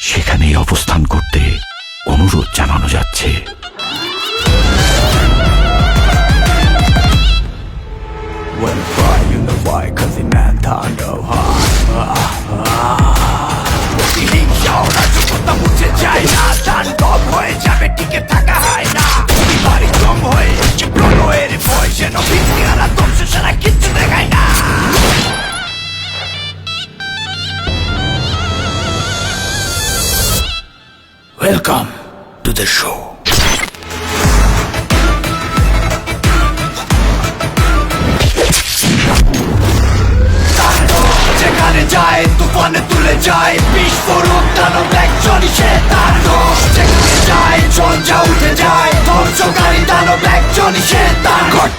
সেখানেই অবস্থান করতে অনুরোধ জানানো যাচ্ছে। হয়ে যাবে টিকে থাকা হয় না ওয়েলকাম টু দ্য শো যেখানে যায় তুফানে তুলে যায় বিস্ফোরক দানব একজনই সে তার দোষ। যেখানে যায় ঝঞ্ঝা উঠে যায় ধ্বংসকারী দানব একজনই সে তার ঘট